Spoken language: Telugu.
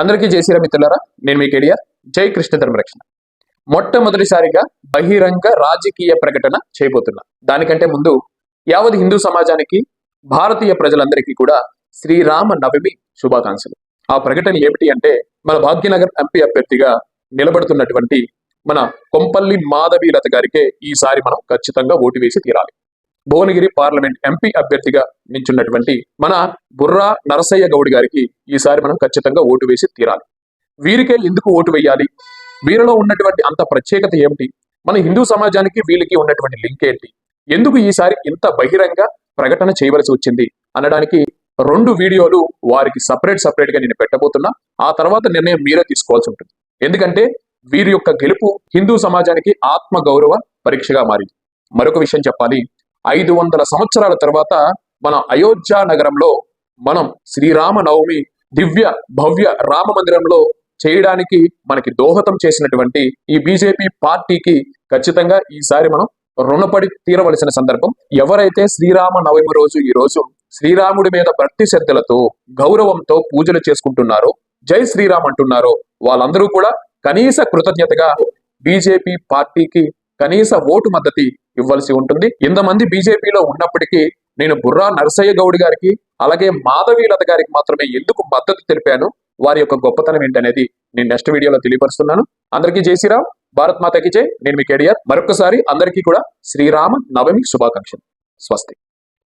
అందరికీ జై శ్రీరామ్ మిత్రులారా నేను మీ కేడిఆర్ జై కృష్ణ ధర్మరక్షణ మొట్టమొదటిసారిగా బహిరంగ రాజకీయ ప్రకటన చేయబోతున్నా. దానికంటే ముందు యావత్ హిందూ సమాజానికి భారతీయ ప్రజలందరికీ కూడా శ్రీరామ నవమి శుభాకాంక్షలు. ఆ ప్రకటన ఏమిటి అంటే మన భాగ్యనగర్ ఎంపీ అభ్యర్థిగా నిలబడుతున్నటువంటి మన కొంపల్లి మాధవీలత గారికే ఈసారి మనం ఖచ్చితంగా ఓటు వేసి తీరాలి. భువనగిరి పార్లమెంట్ ఎంపీ అభ్యర్థిగా నించున్నటువంటి మన బుర్రా నరసయ్య గౌడ్ గారికి ఈసారి మనం ఖచ్చితంగా ఓటు వేసి తీరాలి. వీరికే ఎందుకు ఓటు వేయాలి? వీరిలో ఉన్నటువంటి అంత ప్రత్యేకత ఏమిటి? మన హిందూ సమాజానికి వీళ్ళకి ఉన్నటువంటి లింక్ ఏంటి? ఎందుకు ఈసారి ఇంత బహిరంగ ప్రకటన చేయవలసి వచ్చింది? అనడానికి రెండు వీడియోలు వారికి సపరేట్ సపరేట్గా నేను పెట్టబోతున్నా. ఆ తర్వాత నిర్ణయం మీరే తీసుకోవాల్సి ఉంటుంది. ఎందుకంటే వీరి యొక్క గెలుపు హిందూ సమాజానికి ఆత్మ గౌరవ పరీక్షగా మారింది. మరొక విషయం చెప్పాలి. ఐదు వందల సంవత్సరాల తర్వాత మన అయోధ్య నగరంలో మనం శ్రీరామ నవమి దివ్య భవ్య రామ మందిరంలో చేయడానికి మనకి దోహదం చేసినటువంటి ఈ బీజేపీ పార్టీకి ఖచ్చితంగా ఈసారి మనం రుణపడి తీరవలసిన సందర్భం. ఎవరైతే శ్రీరామ నవమి రోజు ఈ రోజు శ్రీరాముడి మీద భక్తి శ్రద్ధలతో గౌరవంతో పూజలు చేసుకుంటున్నారో జై శ్రీరామ్ అంటున్నారో వాళ్ళందరూ కూడా కనీస కృతజ్ఞతగా బీజేపీ పార్టీకి కనీస ఓటు మద్దతు ఇవ్వాల్సి ఉంటుంది. ఇంతమంది బీజేపీలో ఉన్నప్పటికీ నేను బుర్రా నరసయ్య గౌడ్ గారికి అలాగే మాధవీలత గారికి మాత్రమే ఎందుకు మద్దతు తెలిపాను? వారి యొక్క గొప్పతనం ఏంటనేది నేను నెక్స్ట్ వీడియోలో తెలియపరుస్తున్నాను. అందరికీ జై శ్రీరామ్. భారత్ మాతకి జై. నేను మీ కేడిఆర్. మరొకసారి అందరికీ కూడా శ్రీరామ నవమి శుభాకాంక్షలు. స్వస్తి.